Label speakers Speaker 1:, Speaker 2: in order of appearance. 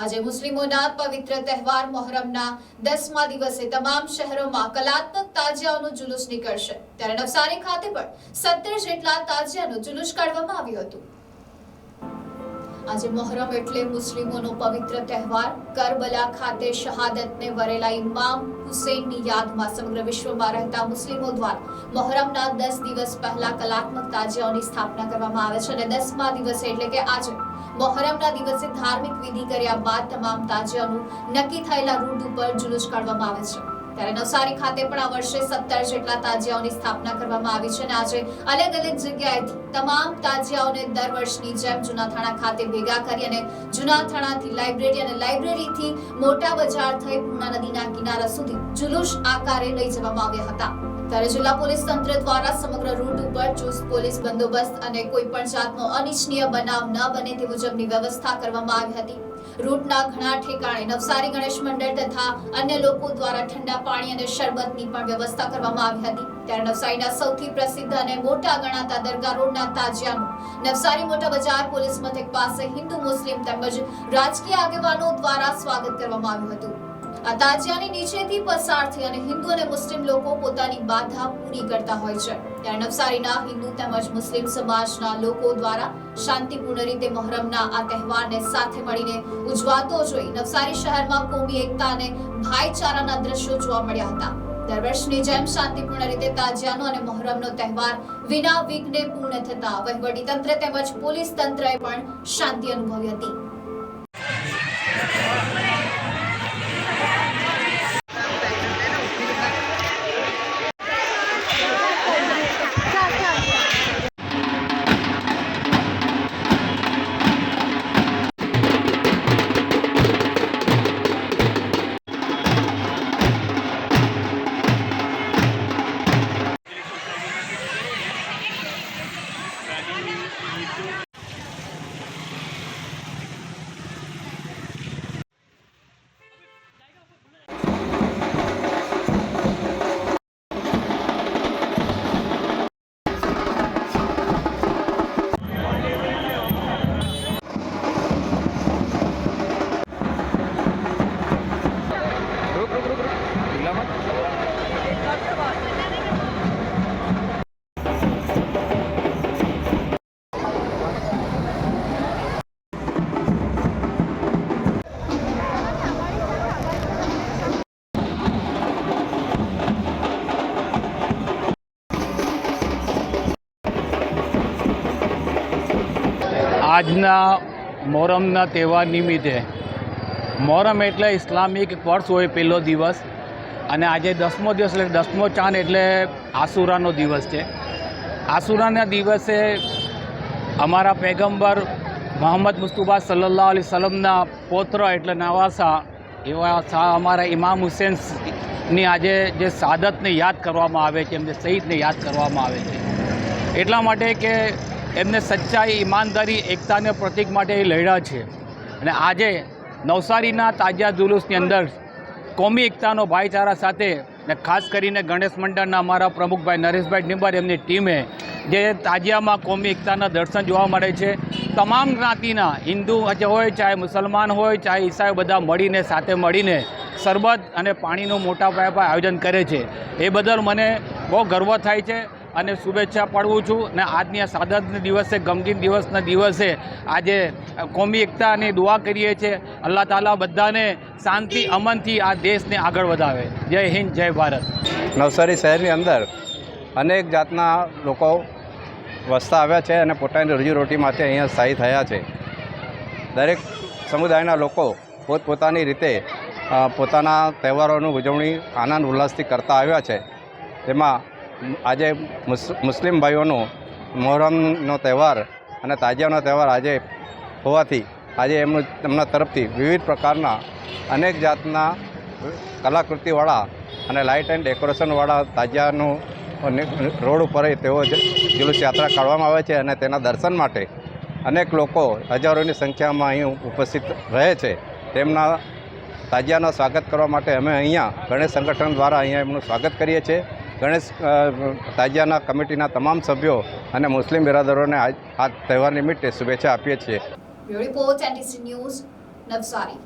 Speaker 1: આજે મુસ્લિમોના પવિત્ર તહેવાર મોહરમના દસમા દિવસે તમામ શહેરોમાં કલાત્મક તાજિયાઓનું જુલુસ નીકળશે. ત્યારે નવસારી ખાતે પણ સત્તર જેટલા તાજિયાનું જુલુસ કાઢવામાં આવ્યું હતું. આજે મોહરમ એટલે મુસ્લિમોનો પવિત્ર તહેવાર. કરબલા ખાતે શહાદતને વરેલા ઇમામ હુસેનની યાદમાં સમગ્ર વિશ્વમાં રહેતા મુસ્લિમો દ્વારા મોહરમના દસ દિવસ પહેલા કલાત્મક તાજિયાઓની સ્થાપના કરવામાં આવે છે અને દસમા દિવસે એટલે કે આજે મોહરમના દિવસે ધાર્મિક વિધિ કર્યા બાદ તમામ તાજિયાનું નક્કી થયેલા રૂટ ઉપર જુલુસ કાઢવામાં આવે છે. ત્યારે નવસારી ખાતે પણ આ વર્ષે સત્તર જેટલા તાજિયાઓની સ્થાપના કરવામાં આવી છે અને આજે અલગ અલગ જગ્યાએથી તમામ તાજિયાઓને દર વર્ષની જેમ જૂનાથાણા ખાતે ભેગા કરી અને જૂનાથાણાથી લાઇબ્રેરી અને લાઇબ્રેરીથી મોટા બજાર થઈ પૂર્ણા નદીના કિનારા સુધી જુલુસ આકારે લઈ જવામાં આવ્યા હતા. ત્યારે જિલ્લા પોલીસ તંત્ર દ્વારા સમગ્ર રૂટ ઉપર ચુસ્ત પોલીસ બંદોબસ્ત અને કોઈ પણ જાતનો અનિચ્છનીય બનાવ ન બને તે મુજબની વ્યવસ્થા કરવામાં આવી હતી. રૂટના ઘણા ઠેકાણે નવસારી ગણેશ મંડળ તથા અન્ય લોકો દ્વારા ઠંડા પાણી અને શરબતની પણ વ્યવસ્થા કરવામાં આવી હતી. ત્યારે નવસારીના સૌથી પ્રસિદ્ધ અને મોટા ગણાતા દરગાહ રોડના તાજિયાનું નવસારી મોટા બજાર પોલીસ મથક પાસે હિન્દુ મુસ્લિમ તેમજ રાજકીય આગેવાનો દ્વારા સ્વાગત કરવામાં આવ્યું હતું. આ તાજિયાની નીચેથી પસાર થઈ અને હિન્દુ અને મુસ્લિમ લોકો પોતાની બાધા પૂરી કરતા હોય છે. ત્યારે નવસારીના હિન્દુ તેમજ મુસ્લિમ સમાજના લોકો દ્વારા શાંતિપૂર્ણ રીતે મોહરમના આ તહેવારને સાથે મળીને ઉજવાતો જોઈ નવસારી શહેરમાં કોમી એકતા અને ભાઈચારાના દ્રશ્યો જોવા મળ્યા હતા. દર વર્ષની જેમ શાંતિપૂર્ણ રીતે તાજિયાનો અને મહોરમનો તહેવાર વિના વિઘ્ને પૂર્ણ થતા વહીવટી તંત્ર તેમજ પોલીસ તંત્રએ પણ શાંતિ અનુભવી હતી.
Speaker 2: આજના મોહરમના તહેવાર નિમિત્તે. મોહરમ એટલે ઇસ્લામિક વર્ષ હોય પહેલો દિવસ અને આજે દસમો દિવસ એટલે દસમો ચાંદ એટલે આસુરાનો દિવસ છે. આસુરાના દિવસે અમારા પૈગંબર મોહમ્મદ મુસ્તુબા સલ્લલ્લાહુ અલી સલમના પૌત્ર એટલે નવાસા એવા શાહ અમારા ઇમામ હુસેનની આજે જે સાદતને યાદ કરવામાં આવે છે, એમને શહીદને યાદ કરવામાં આવે છે. એટલા માટે કે એમને સચ્ચાઈ, ઈમાનદારી, એકતાને પ્રતીક માટે એ લડ્યા છે. અને આજે નવસારીના તાજિયા જુલુસની અંદર કોમી એકતાનો ભાઈચારા સાથે ને ખાસ કરીને ગણેશ મંડળના અમારા પ્રમુખભાઈ નરેશભાઈ નિંબર એમની ટીમે જે તાજિયામાં કોમી એકતાના દર્શન જોવા મળે છે. તમામ જ્ઞાતિના, હિન્દુ હોય, ચાહે મુસલમાન હોય, ચાહે ઈસાઈ બધા મળીને, સાથે મળીને શરબત અને પાણીનું મોટા પાયા આયોજન કરે છે. એ બદલ મને બહુ ગર્વ થાય છે. અને શુભેચ્છા પાડવું છું ને આજની આ સાદતના દિવસે, ગમગીન દિવસના દિવસે આજે કોમી એકતાની દુઆ કરીએ છીએ. અલ્લાહ તાલા બધાને શાંતિ, અમનથી આ દેશને આગળ વધાવે. જય હિન્દ, જય ભારત.
Speaker 3: નવસારી શહેરની અંદર અનેક જાતના લોકો વસતા આવ્યા છે અને પોતાની રોજીરોટી માટે અહીંયા સ્થાયી થયા છે. દરેક સમુદાયના લોકો પોતપોતાની રીતે પોતાના તહેવારોની ઉજવણી આનંદ ઉલ્લાસથી કરતા આવ્યા છે. તેમાં આજે મુસ- મુસ્લિમ ભાઈઓનો મોહરમનો તહેવાર અને તાજિયાનો તહેવાર આજે હોવાથી આજે એમનું, એમના તરફથી વિવિધ પ્રકારના અનેક જાતના કલાકૃતિવાળા અને લાઇટ એન્ડ ડેકોરેશનવાળા તાજિયાનું રોડ ઉપર તેઓ જુલુસ યાત્રા કાઢવામાં આવે છે અને તેના દર્શન માટે અનેક લોકો હજારોની સંખ્યામાં અહીં ઉપસ્થિત રહે છે. તેમના તાજિયાનું સ્વાગત કરવા માટે અમે અહીંયા ગણેશ સંગઠન દ્વારા અહીંયા એમનું સ્વાગત કરીએ છીએ. ગણેશ તાજિયાના કમિટીના તમામ સભ્યો અને મુસ્લિમ બિરાદરોને આ તહેવાર નિમિત્તે શુભેચ્છા આપીએ છીએ.
Speaker 1: Report news, Navsari.